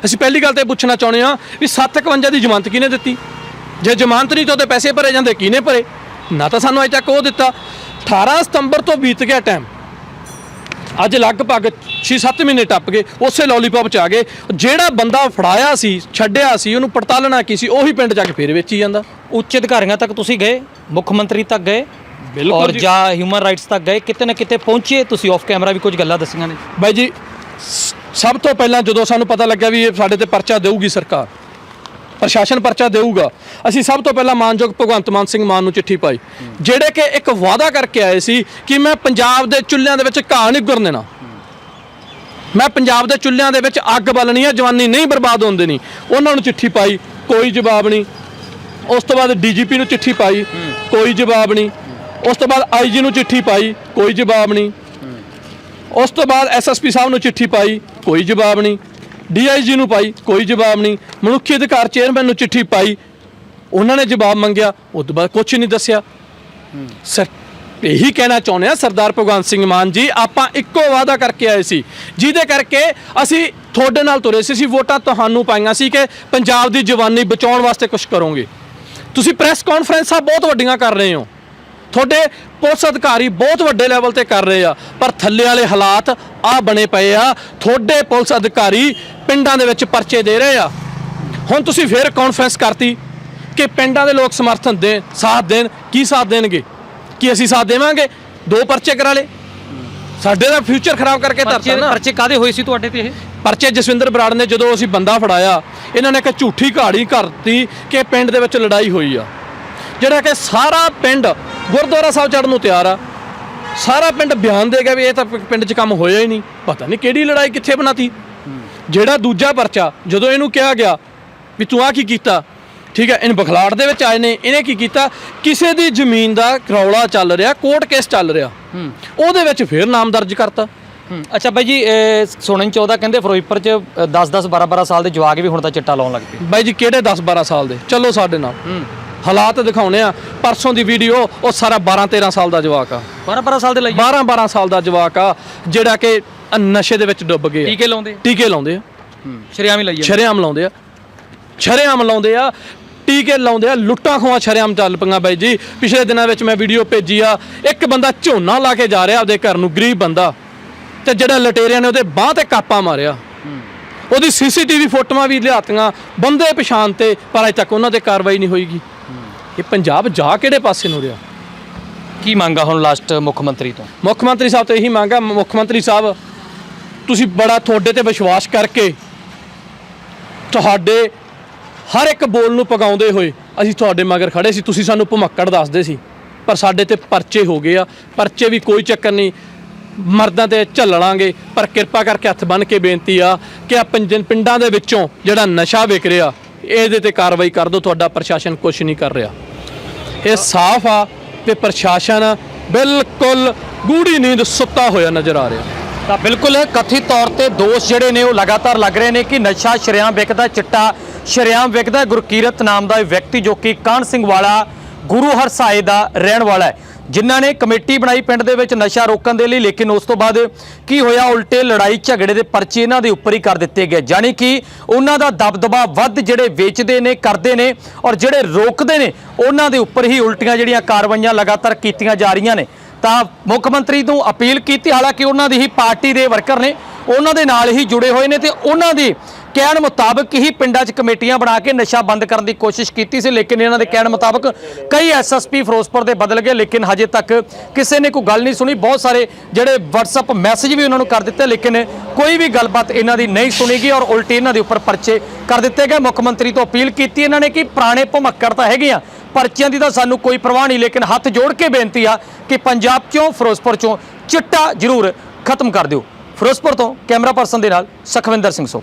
ਅਸੀਂ ਪਹਿਲੀ ਗੱਲ ਤੇ ਇਹ ਪੁੱਛਣਾ ਚਾਹੁੰਦੇ ਆ ਵੀ 751 ਦੀ ਜ਼ਮਾਨਤ ਕਿਹਨੇ ਦਿੱਤੀ? ਜੇ ਜ਼ਮਾਨਤ ਨਹੀਂ ਤਾਂ ਉਹਦੇ ਪੈਸੇ ਭਰੇ ਜਾਂਦੇ, ਕਿਹਨੇ ਭਰੇ? ਨਾ ਤਾਂ ਸਾਨੂੰ ਅਜੇ ਤੱਕ ਉਹ ਦਿੱਤਾ। 18 ਸਤੰਬਰ ਤੋਂ ਬੀਤ ਗਿਆ ਟਾਈਮ ਅੱਜ ਲਗਭਗ 6-7 ਮਹੀਨੇ ਟੱਪ ਗਏ ਉਸੇ ਲੋਲੀਪੌਪ ਚ ਆ ਗਏ। ਜਿਹੜਾ ਬੰਦਾ ਫੜਾਇਆ ਸੀ ਛੱਡਿਆ ਸੀ ਉਹਨੂੰ ਪੜਤਾਲਣਾ ਕੀ ਸੀ ਉਹੀ ਪਿੰਡ ਜਾ ਕੇ ਫੇਰ ਵੇਚੀ ਜਾਂਦਾ। ਉੱਚ ਅਧਿਕਾਰੀਆਂ ਤੱਕ ਤੁਸੀਂ ਗਏ ਮੁੱਖ ਮੰਤਰੀ ਤੱਕ ਗਏ ਬਿਲਕੁਲ ਔਰ ਜੀ। ਹਿਊਮਨ ਰਾਈਟਸ ਤੱਕ ਗਏ ਕਿਤੇ ਨਾ ਕਿਤੇ ਪਹੁੰਚੇ ਤੁਸੀਂ ਆਫ ਕੈਮਰਾ ਵੀ ਕੁਝ ਗੱਲਾਂ ਦੱਸੀਆਂ ਨੇ। ਬਾਈ ਜੀ ਸਭ ਤੋਂ ਪਹਿਲਾਂ ਜਦੋਂ ਸਾਨੂੰ ਪਤਾ ਲੱਗਿਆ ਵੀ ਇਹ ਸਾਡੇ ਤੇ ਪਰਚਾ ਦੇਊਗੀ ਸਰਕਾਰ ਪ੍ਰਸ਼ਾਸਨ ਪਰਚਾ ਦੇਊਗਾ। ਅਸੀਂ ਸਭ ਤੋਂ ਪਹਿਲਾਂ ਮਾਨਯੋਗ ਭਗਵੰਤ ਮਾਨ ਸਿੰਘ ਮਾਨ ਨੂੰ ਚਿੱਠੀ ਪਾਈ। ਜਿਹੜੇ ਕਿ ਇੱਕ ਵਾਅਦਾ ਕਰਕੇ ਆਏ ਸੀ ਕਿ ਮੈਂ ਪੰਜਾਬ ਦੇ ਚੁੱਲ੍ਹਿਆਂ ਦੇ ਵਿੱਚ ਘਾਹ ਨਹੀਂ ਗੁਰਨ ਦੇਣਾ ਮੈਂ ਪੰਜਾਬ ਦੇ ਚੁੱਲ੍ਹਿਆਂ ਦੇ ਵਿੱਚ ਅੱਗ ਬਾਲਣੀ ਹੈ ਜਵਾਨੀ ਨਹੀਂ ਬਰਬਾਦ ਹੋਣ ਦੇਣੀ। ਉਹਨਾਂ ਨੂੰ ਚਿੱਠੀ ਪਾਈ, ਕੋਈ ਜਵਾਬ ਨਹੀਂ। ਉਸ ਤੋਂ ਬਾਅਦ ਡੀਜੀਪੀ ਨੂੰ ਚਿੱਠੀ ਪਾਈ, ਕੋਈ ਜਵਾਬ ਨਹੀਂ। ਉਸ ਤੋਂ ਬਾਅਦ ਆਈਜੀ ਨੂੰ ਚਿੱਠੀ ਪਾਈ, ਕੋਈ ਜਵਾਬ ਨਹੀਂ। ਉਸ ਤੋਂ ਬਾਅਦ ਐਸਐਸਪੀ ਸਾਹਿਬ ਨੂੰ ਚਿੱਠੀ ਪਾਈ, ਕੋਈ ਜਵਾਬ ਨਹੀਂ। ਡੀਆਈਜੀ ਨੂੰ ਪਾਈ, ਕੋਈ ਜਵਾਬ ਨਹੀਂ। ਮਨੁੱਖੀ ਅਧਿਕਾਰ ਚੇਅਰਮੈਨ ਨੂੰ ਚਿੱਠੀ ਪਾਈ। ਉਹਨਾਂ ਨੇ ਜਵਾਬ ਮੰਗਿਆ ਉਸ ਤੋਂ ਬਾਅਦ ਕੁਝ ਨਹੀਂ ਦੱਸਿਆ। ਸਰ, ਇਹੀ ਕਹਿਣਾ ਚਾਹੁੰਦੇ ਆ ਸਰਦਾਰ ਭਗਵੰਤ ਸਿੰਘ ਮਾਨ ਜੀ, ਆਪਾਂ ਇੱਕੋ ਵਾਅਦਾ ਕਰਕੇ ਆਏ ਸੀ। ਜਿਹਦੇ ਕਰਕੇ ਅਸੀਂ ਤੁਹਾਡੇ ਨਾਲ ਤੁਰੇ ਸੀ, ਅਸੀਂ ਵੋਟਾਂ ਤੁਹਾਨੂੰ ਪਾਈਆਂ ਸੀ ਕਿ ਪੰਜਾਬ ਦੀ ਜਵਾਨੀ ਬਚਾਉਣ ਵਾਸਤੇ ਕੁਝ ਕਰੋਗੇ। ਤੁਸੀਂ ਪ੍ਰੈਸ ਕਾਨਫਰੰਸਾਂ ਬਹੁਤ ਵੱਡੀਆਂ ਕਰ ਰਹੇ ਹੋ। ਤੁਹਾਡੇ ਪੁਲਿਸ ਅਧਿਕਾਰੀ ਬਹੁਤ ਵੱਡੇ ਲੈਵਲ ਤੇ ਕਰ ਰਹੇ ਆ, ਪਰ ਥੱਲੇ ਵਾਲੇ ਹਾਲਾਤ ਆ ਬਣੇ ਪਏ ਆ। ਤੁਹਾਡੇ ਪੁਲਿਸ ਅਧਿਕਾਰੀ ਪਿੰਡਾਂ ਦੇ ਵਿੱਚ ਪਰਚੇ ਦੇ ਰਹੇ ਆ। ਹੁਣ ਤੁਸੀਂ ਫੇਰ ਕਾਨਫਰੰਸ ਕਰਤੀ ਕਿ ਪਿੰਡਾਂ ਦੇ ਲੋਕ ਸਮਰਥਨ ਦੇਣ ਸਾਥ ਦੇਣ ਕੀ ਸਾਥ ਦੇਣਗੇ? ਕੀ ਅਸੀਂ ਸਾਥ ਦੇਵਾਂਗੇ? ਦੋ ਪਰਚੇ ਕਰਾ ਲੇ ਸਾਡੇ ਦਾ ਫਿਊਚਰ ਖਰਾਬ ਕਰਕੇ ਧਰਤਾ ਪਰਚੇ ਨਾ। ਪਰਚੇ ਕਾਦੇ ਹੋਏ ਸੀ ਤੁਹਾਡੇ ਤੇ ਇਹ? ਪਰਚੇ ਜਸਵਿੰਦਰ ਬਰਾੜ ਨੇ ਜਦੋਂ ਅਸੀਂ ਬੰਦਾ ਫੜਾਇਆ ਇਹਨਾਂ ਨੇ ਇੱਕ ਝੂਠੀ ਕਹਾਣੀ ਕਰਤੀ ਕਿ ਪਿੰਡ ਦੇ ਵਿੱਚ ਲੜਾਈ ਹੋਈ ਆ। ਜਿਹੜਾ ਕਿ ਸਾਰਾ ਪਿੰਡ ਗੁਰਦੁਆਰਾ ਸਾਹਿਬ ਚੜਨ ਨੂੰ ਤਿਆਰ ਆ। ਸਾਰਾ ਪਿੰਡ ਬਿਆਨ ਦੇ ਗਿਆ ਵੀ ਇਹ ਤਾਂ ਪਿੰਡ 'ਚ ਕੰਮ ਹੋਇਆ ਹੀ ਨਹੀਂ। ਪਤਾ ਨਹੀਂ ਕਿਹੜੀ ਲੜਾਈ ਕਿੱਥੇ ਬਣਾਤੀ। ਜਿਹੜਾ ਦੂਜਾ ਪਰਚਾ ਜਦੋਂ ਇਹਨੂੰ ਕਿਹਾ ਗਿਆ ਵੀ ਤੂੰ ਆ ਕੀ ਕੀਤਾ ਠੀਕ ਹੈ ਇਹਨ ਬਖਲਾੜ ਦੇ ਵਿੱਚ ਆਏ ਨੇ ਇਹਨੇ ਕੀ ਕੀਤਾ ਕਿਸੇ ਦੀ ਜ਼ਮੀਨ ਦਾ ਰੌਲਾ ਚੱਲ ਰਿਹਾ ਕੋਰਟ ਕੇਸ ਚੱਲ ਰਿਹਾ। ਉਹਦੇ ਵਿੱਚ ਫੇਰ ਨਾਮ ਦਰਜ ਕਰਤਾ। ਅੱਛਾ ਬਾਈ ਜੀ ਸੁਣਨ ਚ ਕਹਿੰਦੇ ਫਿਰੋਜ਼ਪੁਰ ਚ 10 10 12 12 ਸਾਲ ਦੇ ਜਵਾਕ ਵੀ ਹੁਣ ਤਾਂ ਚਿੱਟਾ ਲਾਉਣ ਲੱਗ ਪਏ। ਬਾਈ ਜੀ ਕਿਹੜੇ 10 12 ਸਾਲ ਦੇ? ਚਲੋ ਸਾਡੇ ਨਾਲ। ਹਾਲਾਤ ਦਿਖਾਉਣੇ ਆ। ਪਰਸੋਂ ਦੀ ਵੀਡੀਓ ਉਹ ਸਾਰਾ 12 13 ਸਾਲ ਦਾ ਜਵਾਕ ਆ। 12 12 ਸਾਲ ਦੇ ਲਈ 12 12 ਸਾਲ ਦਾ ਜਵਾਕ ਆ ਜਿਹੜਾ ਕਿ ਅ ਨਸ਼ੇ ਦੇ ਵਿੱਚ ਡੁੱਬ ਗਏ ਆ। ਟੀਕੇ ਲਾਉਂਦੇ ਟੀਕੇ ਲਾਉਂਦੇ ਆ। ਸ਼ਰਿਆਮ ਹੀ ਲਾਈਏ ਸ਼ਰੇਆਮ ਲਾਉਂਦੇ ਆ। ਸ਼ਰੇਆਮ ਲਾਉਂਦੇ ਆ। ਟੀਕੇ ਲਾਉਂਦੇ ਆ। ਲੁੱਟਾਂ ਖੋਹਾਂ ਸ਼ਰੇਆਮ ਚੱਲ ਪਈਆਂ ਬਾਈ ਜੀ। ਪਿਛਲੇ ਦਿਨਾਂ ਵਿੱਚ ਮੈਂ ਵੀਡੀਓ ਭੇਜੀ ਆ। ਇੱਕ ਬੰਦਾ ਝੋਨਾ ਲਾ ਕੇ ਜਾ ਰਿਹਾ ਆਪਦੇ ਘਰ ਨੂੰ ਗਰੀਬ ਬੰਦਾ। ਤੇ ਜਿਹੜਾ ਲਟੇਰਿਆਂ ਨੇ ਉਹਦੇ ਬਾਹ ਤੇ ਕਾਪਾ ਮਾਰਿਆ। ਉਹਦੀ ਸੀਸੀਟੀਵੀ ਫੋਟੋਆਂ ਵੀ ਲਿਆਤੀਆਂ। ਬੰਦੇ ਪਛਾਣ ਤੇ ਪਰ ਅਜੇ ਤੱਕ ਉਹਨਾਂ ਤੇ ਕਾਰਵਾਈ ਨਹੀਂ ਹੋਈਗੀ। ਇਹ ਪੰਜਾਬ ਜਾ ਕਿਹੜੇ ਪਾਸੇ ਨੂੰ ਰਿਹਾ? ਕੀ ਮੰਗਾ ਹੁਣ ਲਾਸਟ ਮੁੱਖ ਮੰਤਰੀ ਤੋਂ? ਮੁੱਖ ਮੰਤਰੀ ਸਾਹਿਬ ਤੋਂ ਇਹੀ ਮੰਗਾ ਮੁੱਖ ਮੰਤਰੀ ਸਾਹਿਬ ਤੁਸੀਂ ਬੜਾ ਤੁਹਾਡੇ ਤੇ ਵਿਸ਼ਵਾਸ ਕਰਕੇ ਤੁਹਾਡੇ ਹਰ ਇੱਕ ਬੋਲ ਨੂੰ ਪਗਾਉਂਦੇ ਹੋਏ ਅਸੀਂ ਤੁਹਾਡੇ ਮਗਰ ਖੜੇ ਸੀ। ਤੁਸੀਂ ਸਾਨੂੰ ਭਮੱਕੜ ਦੱਸਦੇ ਸੀ, ਪਰ ਸਾਡੇ ਤੇ ਪਰਚੇ ਹੋ ਗਏ ਆ। ਪਰਚੇ ਵੀ ਕੋਈ ਚੱਕਰ ਨਹੀਂ। ਮਰਦਾਂ ਤੇ ਝੱਲਣਾਂਗੇ, ਪਰ ਕਿਰਪਾ ਕਰਕੇ ਹੱਥ ਬੰਨ ਕੇ ਬੇਨਤੀ ਆ ਕਿ ਆ ਪਿੰਡਾਂ ਦੇ ਵਿੱਚੋਂ ਜਿਹੜਾ ਨਸ਼ਾ ਵਿਕ ਰਿਹਾ, ਇਹਦੇ ਤੇ ਕਾਰਵਾਈ ਕਰ ਦਿਓ। ਤੁਹਾਡਾ ਪ੍ਰਸ਼ਾਸਨ ਕੁਝ ਨਹੀਂ ਕਰ ਰਿਹਾ। ਇਹ ਸਾਫ਼ ਆ ਤੇ ਪ੍ਰਸ਼ਾਸਨ ਬਿਲਕੁਲ ਗੂੜੀ ਨੀਂਦ ਸੁੱਤਾ ਹੋਇਆ ਨਜ਼ਰ ਆ ਰਿਹਾ। ਤਾਂ ਬਿਲਕੁਲ, ਕਥਿਤ ਤੌਰ ਤੇ ਦੋਸ਼ ਜਿਹੜੇ ਨੇ ਉਹ ਲਗਾਤਾਰ ਲੱਗ ਰਹੇ ਨੇ ਕਿ ਨਸ਼ਾ ਸ਼ਰੇਆਮ ਵਿਕਦਾ ਚਿੱਟਾ, ਸ਼ਰੇਆਮ ਵਿਕਦਾ ਗੁਰਕੀਰਤ ਨਾਮ ਦਾ ਵਿਅਕਤੀ ਜੋ ਕਿ ਕਾਹਨ ਸਿੰਘ ਵਾਲਾ, ਗੁਰੂ ਹਰਸਾਏ ਦਾ ਰਹਿਣ ਵਾਲਾ ਹੈ। ਜਿਨ੍ਹਾਂ ਨੇ ਕਮੇਟੀ ਬਣਾਈ ਪਿੰਡ ਦੇ ਵਿੱਚ ਨਸ਼ਾ ਰੋਕਣ ਦੇ ਲਈ, ਲੇਕਿਨ ਉਸ ਤੋਂ ਬਾਅਦ ਕੀ ਹੋਇਆ? ਉਲਟੇ ਲੜਾਈ ਝਗੜੇ ਦੇ ਪਰਚੇ ਇਹਨਾਂ ਦੇ ਉੱਪਰ ਹੀ ਕਰ ਦਿੱਤੇ ਗਏ। ਜਾਣੀ ਕਿ ਉਹਨਾਂ ਦਾ ਦਬਦਬਾ ਵੱਧ ਜਿਹੜੇ ਵੇਚਦੇ ਨੇ, ਕਰਦੇ ਨੇ ਔਰ ਜਿਹੜੇ ਰੋਕਦੇ ਨੇ, ਉਹਨਾਂ ਦੇ ਉੱਪਰ ਹੀ ਉਲਟੀਆਂ ਜਿਹੜੀਆਂ ਕਾਰਵਾਈਆਂ ਲਗਾਤਾਰ ਕੀਤੀਆਂ ਜਾ ਰਹੀਆਂ ਨੇ। ਤਾਂ ਮੁੱਖ ਮੰਤਰੀ ਨੂੰ ਅਪੀਲ ਕੀਤੀ, ਹਾਲਾਂਕਿ ਉਹਨਾਂ ਦੀ ਹੀ ਪਾਰਟੀ ਦੇ ਵਰਕਰ ਨੇ, ਉਹਨਾਂ ਦੇ ਨਾਲ ਹੀ ਜੁੜੇ ਹੋਏ ਨੇ ਤੇ ਉਹਨਾਂ ਦੀ ਕਹਿਣ ਮੁਤਾਬਕ ਹੀ ਪਿੰਡਾਂ 'ਚ ਕਮੇਟੀਆਂ ਬਣਾ ਕੇ ਨਸ਼ਾ ਬੰਦ ਕਰਨ ਦੀ ਕੋਸ਼ਿਸ਼ ਕੀਤੀ ਸੀ, ਲੇਕਿਨ ਇਹਨਾਂ ਦੇ ਕਹਿਣ ਮੁਤਾਬਕ ਕਈ ਐਸਐਸਪੀ ਫਿਰੋਜ਼ਪੁਰ ਦੇ ਬਦਲ ਗਏ, ਲੇਕਿਨ ਹਜੇ ਤੱਕ ਕਿਸੇ ਨੇ ਕੋਈ ਗੱਲ ਨਹੀਂ ਸੁਣੀ। ਬਹੁਤ ਸਾਰੇ ਜਿਹੜੇ WhatsApp ਮੈਸੇਜ ਵੀ ਉਹਨਾਂ ਨੂੰ ਕਰ ਦਿੱਤੇ, ਲੇਕਿਨ ਕੋਈ ਵੀ ਗੱਲਬਾਤ ਇਹਨਾਂ ਦੀ ਨਹੀਂ ਸੁਣੀ ਗਈ ਔਰ ਉਲਟੀ ਇਹਨਾਂ ਦੇ ਉੱਪਰ ਪਰਚੇ ਕਰ ਦਿੱਤੇ ਗਏ। ਮੁੱਖ ਮੰਤਰੀ ਤੋਂ ਅਪੀਲ ਕੀਤੀ ਇਹਨਾਂ ਨੇ ਕਿ ਪੁਰਾਣੇ ਭੁਮੱਕੜ ਤਾਂ ਹੈਗੇ ਆ ਪਰਚਿਆਂ ਦੀ ਤਾਂ ਸਾਨੂੰ ਕੋਈ ਪਰਵਾਹ ਨਹੀਂ, ਲੇਕਿਨ ਹੱਥ ਜੋੜ ਕੇ ਬੇਨਤੀ ਆ ਕਿ ਪੰਜਾਬ ਚੋਂ, ਫਿਰੋਜ਼ਪੁਰ ਚੋਂ ਚਿੱਟਾ ਜ਼ਰੂਰ ਖਤਮ ਕਰ ਦਿਓ। ਫਿਰੋਜ਼ਪੁਰ ਤੋਂ ਕੈਮਰਾ ਪਰਸਨ ਦੇ ਨਾਲ ਸਖਵਿੰਦਰ ਸਿੰਘ ਸੁਖ